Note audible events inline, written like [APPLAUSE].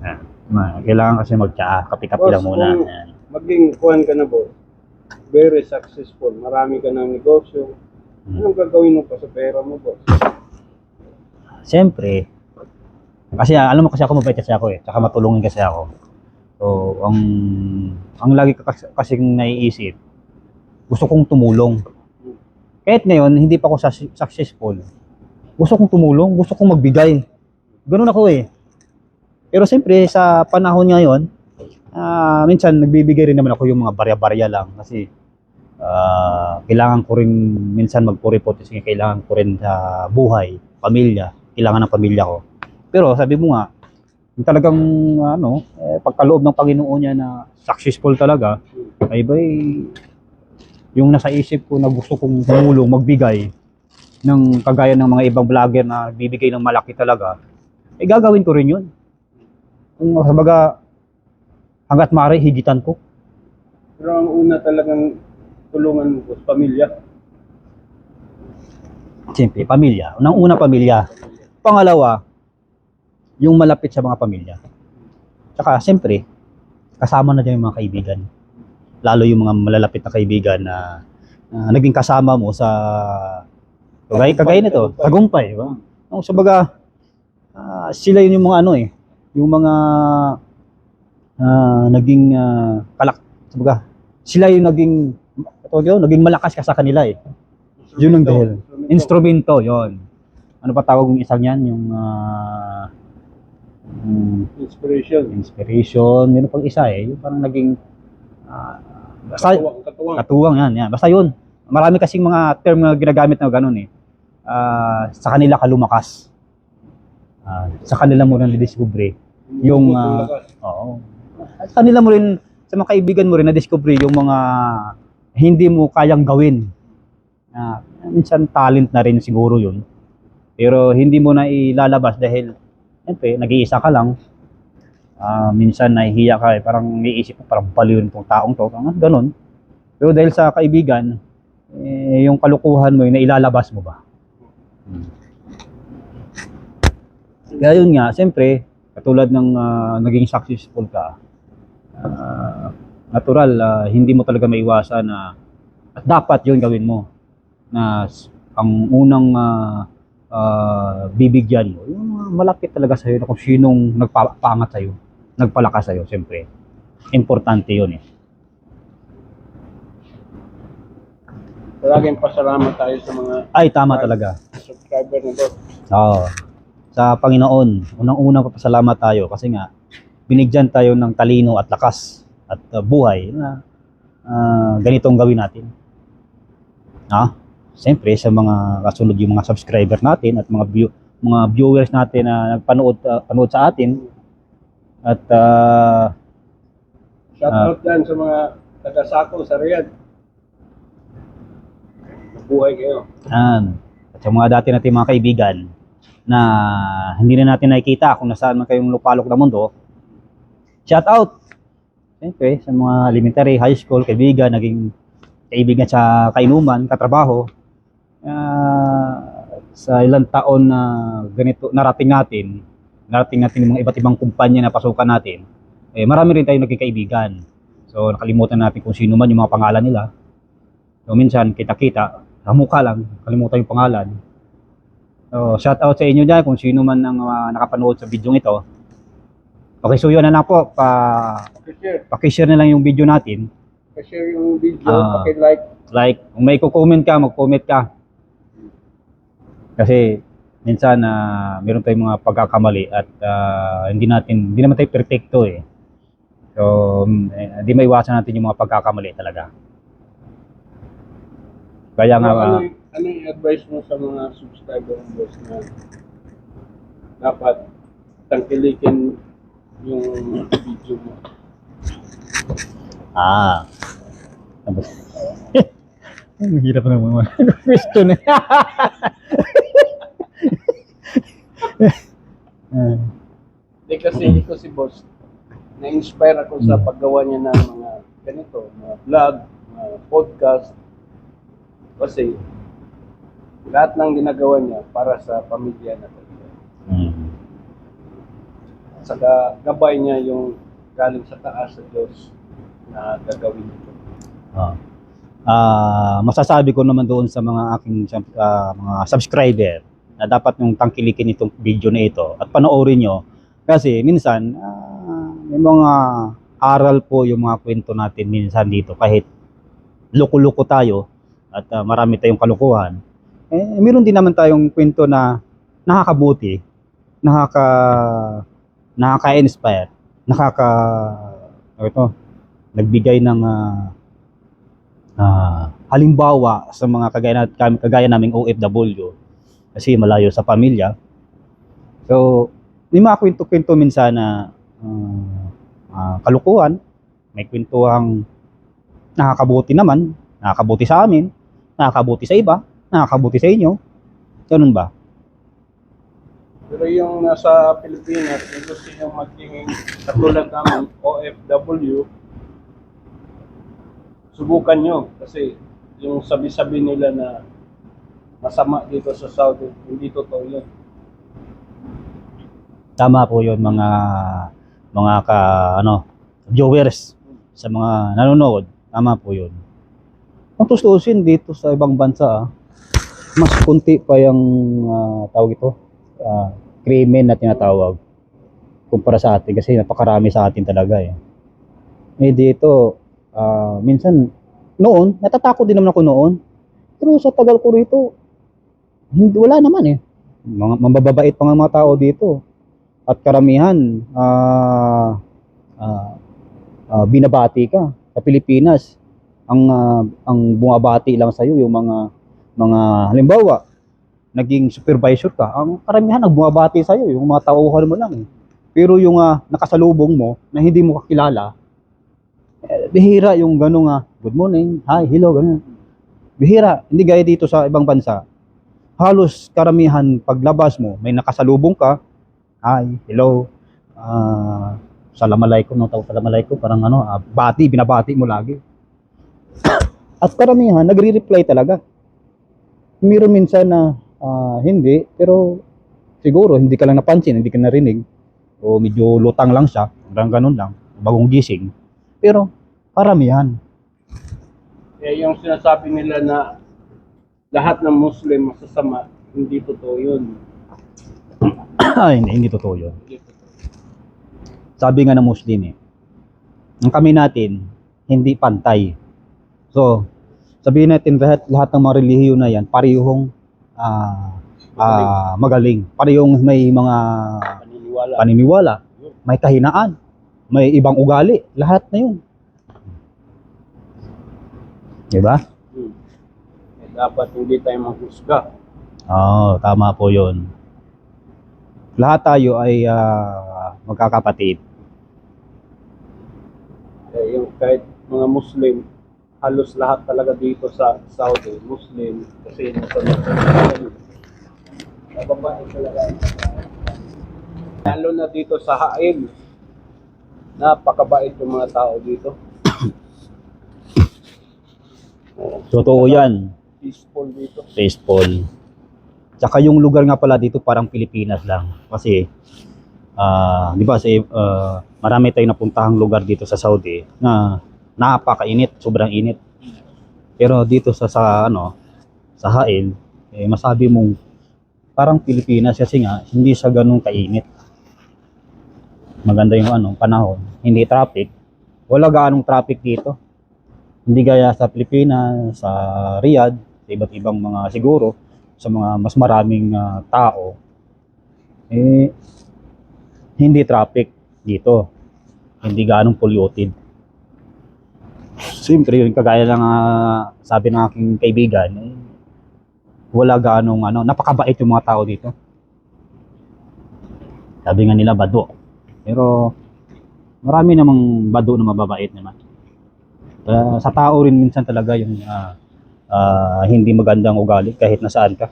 Yan. Ma- Kailangan kasi magtsaa, kapi-kapi Boss, lang muna. kung- Yan. Maging kuhan ka na boss. Very successful. Marami ka ng negosyo. Anong gagawin mo pa sa pera mo boss? Siyempre, kasi ah, alam mo kasi ako mabait kasi ako eh, tsaka matulungin kasi ako. So, ang ang lagi ko kasi, kasing naiisip, gusto kong tumulong. Kahit ngayon, hindi pa ako sus- successful. Gusto kong tumulong, gusto kong magbigay. Ganun ako eh. Pero siyempre, sa panahon ngayon, ah, minsan nagbibigay rin naman ako yung mga barya-barya lang kasi ah, kailangan ko rin minsan magpuripot kasi kailangan ko rin sa buhay, pamilya, kailangan ng pamilya ko. Pero sabi mo nga, yung talagang ano, eh, pagkaloob ng Panginoon niya na successful talaga, ay ba yung nasa isip ko na gusto kong tumulong, magbigay ng kagaya ng mga ibang vlogger na bibigay ng malaki talaga, eh gagawin ko rin yun. Sabaga, hanggat maaari, higitan ko. Pero ang una talagang tulungan mo boss, pamilya. Siyempre, pamilya. Unang una, pamilya. Pangalawa, yung malapit sa mga pamilya. Tsaka, siyempre, kasama na dyan yung mga kaibigan. Lalo yung mga malalapit na kaibigan na, na naging kasama mo sa kagaya, kagaya nito, tagumpay. Diba? No, sabaga, ah, sila yun yung mga ano eh, yung mga ah, naging ah, kalak, sabaga, sila yung naging, ito yun, naging malakas ka sa kanila eh. Yun ang dahil. Instrumento, yon. Ano pa tawag yung isang yan? Yung ah, mm, Inspiration. inspiration. Yun pang isa eh. Yung parang naging ah, basta, Katuwang, katuwang. katuwang yan, yan. Basta yun. Marami kasing mga term na ginagamit na ganun eh. Ah, sa kanila ka lumakas. Ah, sa kanila mo rin na-discover yung, ah, Oo. At kanila mo rin, sa mga kaibigan mo rin, na-discover yung mga hindi mo kayang gawin. Na minsan talent na rin siguro yun. Pero hindi mo na ilalabas dahil, siyempre, nag-iisa ka lang. Ah, minsan nahihiya ka, eh, parang iisip mo, parang baliw itong taong to. Parang ganun. Pero dahil sa kaibigan, eh, yung kalukuhan mo, yung nailalabas mo ba? Hmm. Kaya yun nga, siyempre, katulad ng ah, naging successful ka, ah, natural, ah, hindi mo talaga maiwasan na at dapat yun gawin mo. Na ang unang ah, ah, bibigyan mo, yung mga malapit talaga sa'yo na kung sinong nagpapangat sa'yo, nagpalakas sa'yo, siyempre. Importante yun eh. Palaging pasalamat tayo sa mga Ay, tama talaga. subscriber na boss. Oo. Sa Panginoon, unang-unang papasalamat tayo kasi nga binigyan tayo ng talino at lakas at uh, buhay na ah, ganitong gawin natin. Ha? Siyempre sa mga kasunod yung mga subscriber natin at mga view, mga viewers natin na nagpanood ah, panood sa atin at ah, Shoutout dyan sa mga taga-Sako sa Riyadh. Buhay kayo. Yan. At sa mga dati nating mga kaibigan na hindi na natin nakikita kung nasaan man kayong lupalok ng mundo, shout out! Siyempre, sa mga elementary, high school, kaibigan, naging kaibigan sa kainuman, katrabaho, ah, sa ilang taon na ganito, narating natin, narating natin yung mga iba't ibang kumpanya na pasukan natin, eh, marami rin tayong naging kaibigan. So, nakalimutan natin kung sino man yung mga pangalan nila. So, minsan, kita-kita, sa mukha lang, kalimutan yung pangalan. So, shout out sa inyo dyan kung sino man ang ah, nakapanood sa video ito. Pakisuyo na lang po, pa, Pakishare. pakishare na lang yung video natin. Pakishare yung video, Ah. pakilike. Like, kung may comment ka, mag-comment ka. Kasi, minsan, na meron tayong mga pagkakamali at ah, hindi natin, hindi naman tayo perfecto eh. So, mm, eh, hindi maiwasan natin yung mga pagkakamali talaga. Kaya nga, ano, ah, ano, ano yung advice mo sa mga subscriber ng boss na dapat tangkilikin yung video mo? Ah. Tapos, [LAUGHS] ang hirap na mga [LAUGHS] question eh. [LAUGHS] Ah, Hindi kasi ito si boss, na-inspire ako sa paggawa niya ng mga ganito, mga vlog, mga podcast. Kasi lahat ng ginagawa niya para sa pamilya na talaga. mm. saka gabay niya yung galing sa taas sa Diyos na gagawin ito. Ah. Ah, masasabi ko naman doon sa mga aking ah, mga subscriber na dapat yung tangkilikin itong video na ito at panoorin nyo kasi minsan ah, may mga aral po yung mga kwento natin minsan dito kahit loko-loko tayo at ah, marami tayong kalukuhan eh meron din naman tayong kwento na nakakabuti nakaka nakaka-inspire nakaka ano ito nagbigay ng ah, ah, halimbawa sa mga kagaya, na, kagaya naming OFW kasi malayo sa pamilya. So, may mga kwento-kwento minsan na ah, ah, kalukuhan, may kwentuhang nakakabuti naman, nakakabuti sa amin, nakakabuti sa iba, nakakabuti sa inyo. Ganun ba? Pero yung nasa Pilipinas, yung gusto nyo maging katulad namin, OFW, subukan nyo. Kasi yung sabi-sabi nila na masama dito sa Saudi, hindi totoo yun. Tama po 'yon mga mga ka ano viewers sa mga nanonood. Tama po 'yon. Kung tustusin dito sa ibang bansa, ah, mas kunti pa yung ah, tawag ito, ah, krimen na tinatawag kumpara sa atin kasi napakarami sa atin talaga eh. Eh dito, ah, minsan noon, natatakot din naman ako noon. Pero sa tagal ko rito, hindi, wala naman eh. Mga mababait pa nga mga tao dito at karamihan ah ah, ah, binabati ka sa Pilipinas ang ah, ang bumabati lang sa iyo yung mga mga halimbawa naging supervisor ka ang karamihan ang bumabati sa iyo yung mga tauhan mo lang eh. pero yung ah, nakasalubong mo na hindi mo kakilala eh, bihira yung ganong ah, good morning hi hello ganun bihira hindi gaya dito sa ibang bansa halos karamihan paglabas mo may nakasalubong ka Hi, hello. Ah, salamalaikum, no tawag salamalaikum, parang ano, ah, bati, binabati mo lagi. [COUGHS] At karamihan, nagre-reply talaga. Meron minsan na ah, hindi, pero siguro hindi ka lang napansin, hindi ka narinig. O medyo lutang lang siya, parang ganun lang, bagong gising. Pero karamihan. Eh, yung sinasabi nila na lahat ng Muslim masasama, hindi totoo yun. [COUGHS] hindi, hindi totoo yun. Hindi totoo. sabi nga ng Muslim eh, ang kami natin, hindi pantay. So, sabihin natin lahat, lahat ng mga relihiyon na yan, parehong ah, ah, magaling. Parehong may mga Paniniwala. paniniwala, may kahinaan, may ibang ugali, lahat na yun. Diba? Hmm. Eh, dapat hindi tayo maghusga. Oo, tama po yun. Lahat tayo ay ah, magkakapatid. Eh, yung kahit mga Muslim, halos lahat talaga dito sa Saudi, Muslim, kasi nasa Muslim. Nababae talaga. Lalo na dito sa Hail, napakabait yung mga tao dito. Oo, [COUGHS] Totoo yan. peaceful dito. baseball. Tsaka yung lugar nga pala dito parang Pilipinas lang. Kasi, ah, di ba, sa, ah, marami tayong napuntahang lugar dito sa Saudi na napakainit, sobrang init. Pero dito sa, sa ano, sa Hail, eh, masabi mong parang Pilipinas kasi nga hindi siya ganun kainit. Maganda yung ano, panahon, hindi traffic. Wala gaanong traffic dito. Hindi gaya sa Pilipinas, sa Riyadh, sa iba't ibang mga siguro, sa mga mas maraming ah, tao, eh, hindi traffic dito. Hindi ganong polluted. Siyempre, yung kagaya lang ah, sabi ng aking kaibigan, eh, wala ganong ano, napakabait yung mga tao dito. Sabi nga nila bado. Pero marami namang bado na mababait naman. Kaya sa tao rin minsan talaga yung ah, ah, hindi magandang ugali kahit nasaan ka.